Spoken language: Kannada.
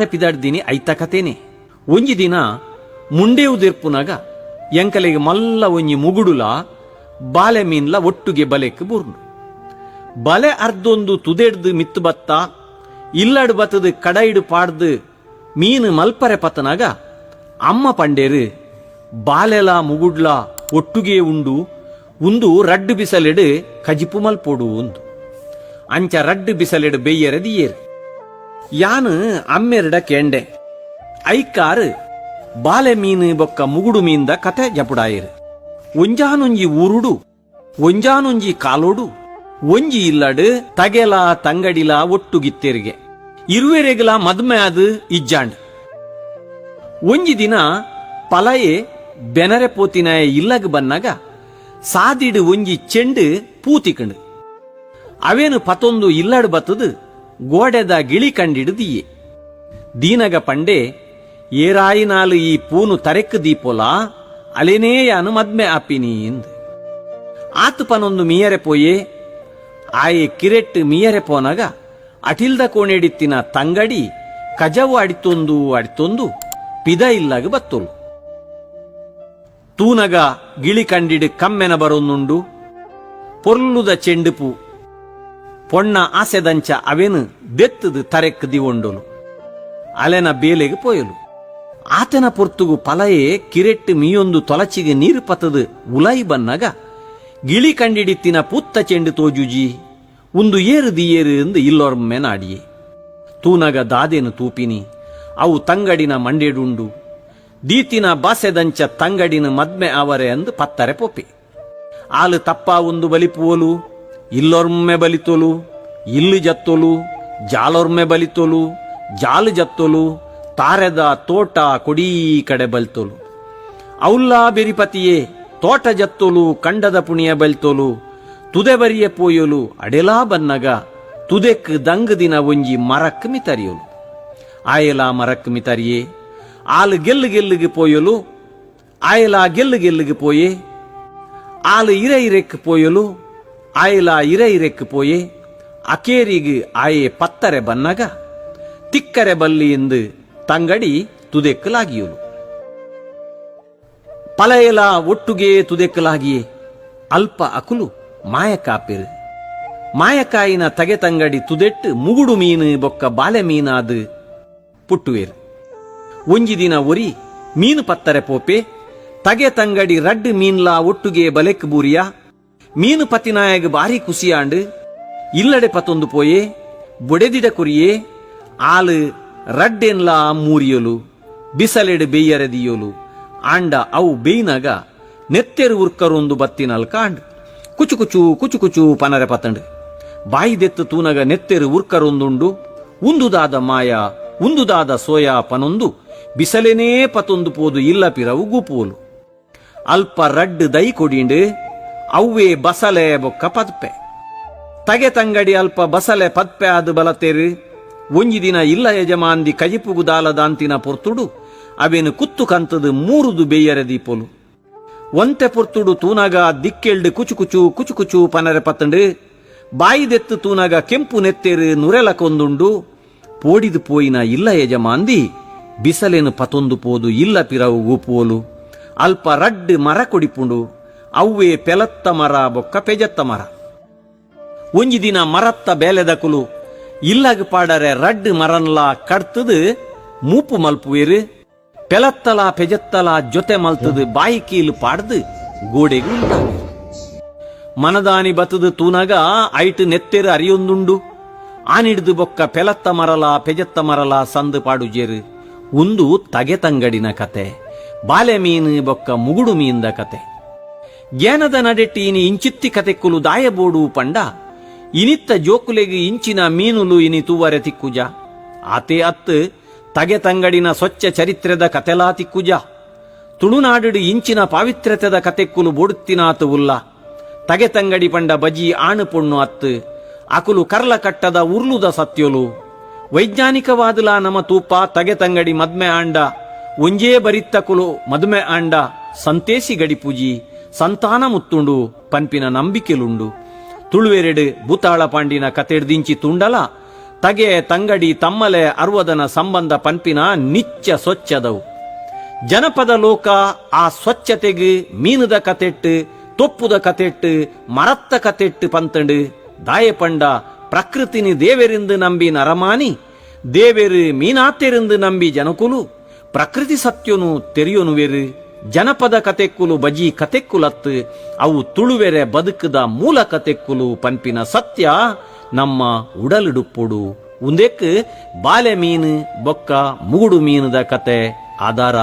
ಬಾಲೆ ಪಿದಾಡ್ದೀನಿ, ಐತ ಕತೇನೆ ಒಂಜಿ ದಿನ ಮುಂಡೆ ಉದಿರ್ಪುನಾಗ ಎಂಕಲೆಗೆ ಮಲ್ಲ ಒಂಜಿ ಮುಗುಡುಲ ಬಾಲೆ ಮೀನ್ಲ ಒಟ್ಟುಗೆ ಬಲೆಕ್ ಬುರ್ನು. ಬಲೆ ಅರ್ಧೊಂದು ತುದೆಡ್ದು ಮಿತ್ತು ಬತ್ತ, ಇಲ್ಲಡ್ ಬತ್ತದು ಕಡೈಡು ಪಾಡ್ದು ಮೀನು ಮಲ್ಪರೆ ಪತ್ತನಾಗ ಅಮ್ಮ ಪಂಡೇರು ಬಾಲೆಲ ಮುಗುಡ್ಲ ಒಟ್ಟುಗೆ ಉಂಡು, ಉಂದು ರಡ್ಡು ಬಿಸಲೆಡು ಕಜಿಪು ಮಲ್ಪೋಡು ಉಂದು. ಅಂಚ ರಡ್ಡು ಬಿಸಲೆಡು ಬೆಯ್ಯರದಿಯೇರು ಯಾನು ಅಮ್ಮೆರಡ ಕೆಂಡೆ. ಐಕಾರು, ಬಾಲೆ ಮೀನು ಬೊಕ್ಕ ಮುಗುಡು ಮೀನ್ದ ಕತೆ ಜಪುಡಾಯಿರು. ಒಂಜಾನೊಂಜಿ ಊರುಡು, ಒಂಜಾನೊಂಜಿ ಕಾಲೋಡು, ಒಂಜಿ ಇಲ್ಲಡು ತಗೆಲ ತಂಗಡಿಲ ಒಟ್ಟುಗಿತ್ತೆರಿಗೆ. ಇರುವೆರೆಗಲ ಮದ್ಮೆ ಅದು ಇಜ್ಜಾಂಡ್. ಒಂಜಿ ದಿನ ಪಲಯೆ ಬೆನರೆ ಪೋತಿನ ಇಲ್ಲಗ್ ಬನ್ನಾಗ ಸಾದಿಡು ಒಂಜಿ ಚೆಂಡು ಪೂತಿಕಂಡು ಅವೇನು ಪತೊಂದು ಇಲ್ಲಡ್ ಬತ್ತದು ಗೋಡೆದ ಗಿಳಿ ಕಂಡಿಡ್ದಿಯೆ? ದೀನಗ ಪಂಡೆ ಏರಾಯಿನಾಲು ಈ ಪೂನು ತರೆಕ್ ದೀಪೊಲ ಅಲೆನೇ ಯಾನು ಮದ್ಮೆ ಆಪಿನಿ ಎಂದು. ಆತು ಪನೊಂದು ಮೀಯರೆ ಪೋಯೆ, ಆಯೆ ಕಿರೆಟ್ ಮೀಯರೆ ಪೋನಗ, ಅಟಿಲ್ದ ಕೋಣೆಡಿತ್ತಿನ ತಂಗಡಿ, ಕಜವು ಅಡಿತೊಂದು ಅಡಿತೊಂದು, ಪಿದ ಇಲ್ಲಾಗ ಬತ್ತೊಲು. ತೂನಗ ಗಿಳಿ ಕಂಡಿಡು ಕಮ್ಮೆನ ಬರೊಂದುಂಡು ಪೊರ್ಲುದ ಚೆಂಡುಪು ಪೊಣ್ಣ ಆಸೆದಂಚ ಅವೇನು ದೆತ್ತದು ತರೆಕ್ ದಿವೊಂಡೊಲು ಅಲೆನ ಬೇಲೆಗೆ ಪೋಯಲು ಆತನ ಪೊರ್ತುಗು ಪಲಯೆ ಕಿರೆಟ್ಟು ಮೀಯೊಂದು ತೊಲಚಿಗೆ ನೀರು ಪತದು ಉಲೈ ಬನ್ನಗ, ಗಿಳಿ ಕಂಡಿಡಿತ್ತಿನ ಪುತ್ತ ಚೆಂಡು ತೋಜುಜಿ ಒಂದು ಏರು ದಿಯೇರು ಎಂದು ಇಲ್ಲೊರ್ಮೆ ನಾಡಿಯೆ. ತೂನಗ ದಾದೇನು ತೂಪಿನಿ, ಅವು ತಂಗಡಿನ ಮಂಡೆಡುಂಡು, ದೀತಿನ ಬಾಸೆದಂಚ ತಂಗಡಿನ ಮದ್ಮೆ ಅವರೆ ಅಂದು ಪತ್ತರೆ ಪೊಪೆ. ಆಲು ತಪ್ಪ ಒಂದು ಬಲಿಪುವಲು ಇಲ್ಲೊರ್ಮೆ ಬಲಿತೊಲು ಇಲ್ಲಿ ಜತ್ತೊಲು, ಜಾಲೊರ್ಮೆ ಬಲಿತೊಲು ಜಾಲು ಜತ್ತೊಲು, ತಾರೆದ ತೋಟ ಕೊಡೀ ಕಡೆ ಬಲ್ತೊಲು ಔಲ್ಲಾ ಬೆರಿಪತಿಯೇ, ತೋಟ ಜತ್ತೊಲು, ಕಂಡದ ಪುಣಿಯ ಬಲ್ತೊಲು ತುದೆ ಬರಿಯ ಪೋಯೊಲು, ಅಡೆಲಾ ಬನ್ನಗ, ತುದೆಕ್ ದಂಗ್ ದಿನ ಒಂಜಿ ಮರಕ್ ಮಿತರಿಯೊಲು ಆಯಲಾ ಮರಕ್ ಮಿತರಿಯೇ ಆಲು ಗೆಲ್ಲು ಗೆಲ್ಲಿಗೆ ಪೋಯೊಲು, ಆಯಲಾ ಗೆಲ್ಲು ಗೆಲ್ಲಿಗೆ ಪೋಯೆ, ಆಲು ಇರೆ ಇರೆಕ್ ಪೋಯಲು ಆಯಲ ಇರೆ ಇರೆಕ್ ಪೋಯೆ, ಅಕೇರಿಗ್ ಆಯೆ ಪತ್ತರೆ ಬನ್ನಗ, ತಿಕ್ಕರೆ ಬಲ್ಲಿ ಎಂದು ತಂಗಡಿ ತುದೆಕ್ಕಲಾಗಿಯಲು. ಪಲಯಲ ಒಟ್ಟುಗೆ ತುದೆಕ್ಕಲಾಗಿಯೇ, ಅಲ್ಪ ಅಕುಲು ಮಾಯಕಾಪಿರು. ಮಾಯಕಾಯಿನ ತಗೆ ತಂಗಡಿ ತುದೆಟ್ಟು ಮುಗುಡು ಮೀನು ಬೊಕ್ಕ ಬಾಲೆ ಮೀನಾದು ಪುಟ್ಟುವೇರು. ಒಂಜಿ ದಿನ ಒರಿ ಮೀನು ಪತ್ತರೆ ಪೋಪೆ, ತಗೆ ತಂಗಡಿ ರಡ್ ಮೀನ್ಲಾ ಒಟ್ಟುಗೆ ಬಲೆಕ್ ಬೂರಿಯ ಮೀನು ಪತಿನಾಯಗ ಬಾರಿ ಕುಸಿಯಾಂಡು, ಇಲ್ಲಡೆ ಪತೊಂದು ಪೋಯೆ ಬೊಡೆದಿಡ ಕುರಿಯೇ, ಆಲು ರಡ್ಡೆನ್ಲಾ ಮೂರಿಯೊಲು, ಬಿಸಲೆಡು ಬೆಯ್ಯರೆದಿಯೊಲು ಆಂಡ ಅವು ಬೇಯ್ನಾಗ ನೆತ್ತೆರು ಉರ್ಕರೊಂದು ಬತ್ತಿನಲ್ ಕಾಂಡ್. ಕುಚು ಕುಚು ಕುಚು ಕುಚು ಪನರೆ ಪತಂಡು ಬಾಯಿದೆತ್ತು ತೂನಗ ನೆತ್ತೆರು ಉರ್ಕರೊಂದುಂಡು, ಉಂದುದಾದ ಮಾಯ, ಉಂದುದಾದ ಸೋಯಾ ಪನೊಂದು, ಬಿಸಲೆನೇ ಪತೊಂದು ಪೋದು ಇಲ್ಲ ಪಿರವು ಗುಪೋಲು. ಅಲ್ಪ ರಡ್ಡು ದೈ ಕೊಡಿಂಡು ಅವ್ವೇ ಬಸಲೆ ಬೊಕ್ಕ ಪದ್ಪೆ. ತಗೆ ತಂಗಡಿ ಅಲ್ಪ ಬಸಲೆ ಪದ್ಪೆ ಆದು ಬಲತೇರಿ. ಒಂಜಿ ದಿನ ಇಲ್ಲ ಯಜಮಾಂದಿ ಕಜಿಪುಗು ದಾಲದಾಂತಿನ ಪೊರ್ತುಡು. ಅವೇನು ಕುತ್ತು ಕಂತದು ಮೂರುದು ಬೇಯರೆ ದೀಪೊಲು ಒಂತೆ ಪೊರ್ತುಡು ತೂನಗ ದಿಕ್ಕೆಲ್ಡು ಕುಚು ಕುಚು ಕುಚು ಕುಚು ಪನರೆ ಪತ್ತಂಡು ಬಾಯಿದೆತ್ತು ತೂನಗ ಕೆಂಪು ನೆತ್ತೇರು ನುರೆಲ ಕೊಂದುಂಡು. ಪೋಡಿದು ಪೋಯಿನ ಇಲ್ಲ ಯಜಮಾಂದಿ ಬಿಸಲೇನು ಪತೊಂದು ಪೋದು ಇಲ್ಲ ಪಿರವು ಗೂಪುವಲು ಅಲ್ಪ ರಡ್ಡು ಮರ ಕೊಡಿಪುಂಡು. ಅವ್ವೇ ಪೆಲತ್ತ ಮರ ಬೊಕ್ಕ ಪೆಜತ್ತ ಮರ. ಒಂಜಿ ದಿನ ಮರತ್ತ ಬೇಲೆದಕುಲು ಇಲ್ಲಗ ಪಾಡರೆ ರಡ್ ಮರನ್ಲ ಕಡ್ತದು ಮೂಪು ಮಲ್ಪುವೇರು, ಪೆಲತ್ತಲ ಪೆಜತ್ತಲ ಜೊತೆ ಮಲ್ತದು ಬಾಯಿ ಕೀಲು ಪಾಡ್ದು ಗೋಡೆಗೂ ಮನದಾನಿ ಬತದು ತೂನಗ ಐಟ್ ನೆತ್ತೆರು ಅರಿಯೊಂದುಂಡು, ಆನಿಡ್ದು ಬೊಕ್ಕ ಪೆಲತ್ತ ಮರಲ ಪೆಜತ್ತ ಮರಲ ಸಂದು ಪಾಡುಜೇರು ಒಂದು ತಗೆತಂಗಡಿನ ಕತೆ, ಬಾಲೆ ಮೀನು ಬೊಕ್ಕ ಮುಗುಡು ಮೀನ್ದ ಕತೆ. ಜ್ಞಾನದ ನಡೆಟ್ಟಿ ಇನಿ ಇಂಚಿತ್ತಿ ಕತೆಕ್ಕುಲು ದಾಯಬೋಡು ಪಂಡ. ಇನಿತ್ತ ಜೋಕುಲೆಗೆ ಇಂಚಿನ ಮೀನುಲು ಇನಿ ತೂವರೆ ತಿಕ್ಕುಜ. ಆತೆ ಅತ್ ತಗೆ ತಂಗಡಿನ ಸ್ವಚ್ಛ ಚರಿತ್ರೆದ ಕತೆಲಾ ತಿಕ್ಕುಜ. ತುಳುನಾಡು ಇಂಚಿನ ಪಾವಿತ್ರ್ಯತೆದ ಕತೆಕ್ಕುಲು ಬೋಡುತ್ತಿನಾತು ಉಲ್ಲ. ತಗೆ ತಂಗಡಿ ಪಂಡ ಬಜಿ ಆಣು ಪೊಣ್ಣು ಅತ್ತು. ಅಕುಲು ಕರ್ಲ ಕಟ್ಟದ ಉರ್ಲುದ ಸತ್ಯೊಲು. ವೈಜ್ಞಾನಿಕವಾದುಲ ನಮ ತೂಪ ತಗೆ ತಂಗಡಿ ಮದ್ಮೆ ಆಂಡ. ಒಂಜೇ ಬರಿತ್ತಕುಲು ಮದ್ಮೆ ಆಂಡ. ಸಂತೇಸಿ ಗಡಿಪೂಜಿ ಸಂತಾನ ಮುತ್ತುಂಡು, ಪನ್ಪಿನ ನಂಬಿಕೆಲುಂಡು. ತುಳುವೆರೆಡು ಭೂತಾಳ ಪಾಂಡಿನ ಕತೆಡ್ದಿಂಚಿ ತುಂಡಲ, ತಗೆ ತಂಗಡಿ ತಮ್ಮಲೆ ಅರ್ವದನ ಸಂಬಂಧ ಪಂಪಿನ ನಿಚ್ಚ ಸ್ವಚ್ಛದವು. ಜನಪದ ಲೋಕ ಆ ಸ್ವಚ್ಛತೆಗೆ ಮೀನುದ ಕತೆಟ್ಟು ತೊಪ್ಪುದ ಕತೆಟ್ಟು ಮರತ್ತ ಕತೆಟ್ಟು ಪಂತಂಡು. ದಾಯಪಂಡ ಪ್ರಕೃತಿನಿ ದೇವೆರಿಂದ ನಂಬಿ ನರಮಾನಿ, ದೇವೆರು ಮೀನಾತೆರಿಂದ ನಂಬಿ ಜನಕುಲು. ಪ್ರಕೃತಿ ಸತ್ಯನು ತೆರೆಯೊನುವೆರು. ಜನಪದ ಕತೆಕ್ಕುಲು ಬಜಿ ಕತೆಕ್ಕುಲತ್ತು ಅವು ತುಳುವೆರೆ ಬದುಕದ ಮೂಲ ಕತೆಕ್ಕುಲು ಪನ್ಪಿನ ಸತ್ಯ ನಮ್ಮ ಉಡಲಿಡುಪ್ಪುಡು. ಉಂದೆಕ್ ಬಾಲೆ ಮೀನು, ಬೊಕ್ಕ ಮೂಡು ಮೀನದ ಕತೆ ಆಧಾರ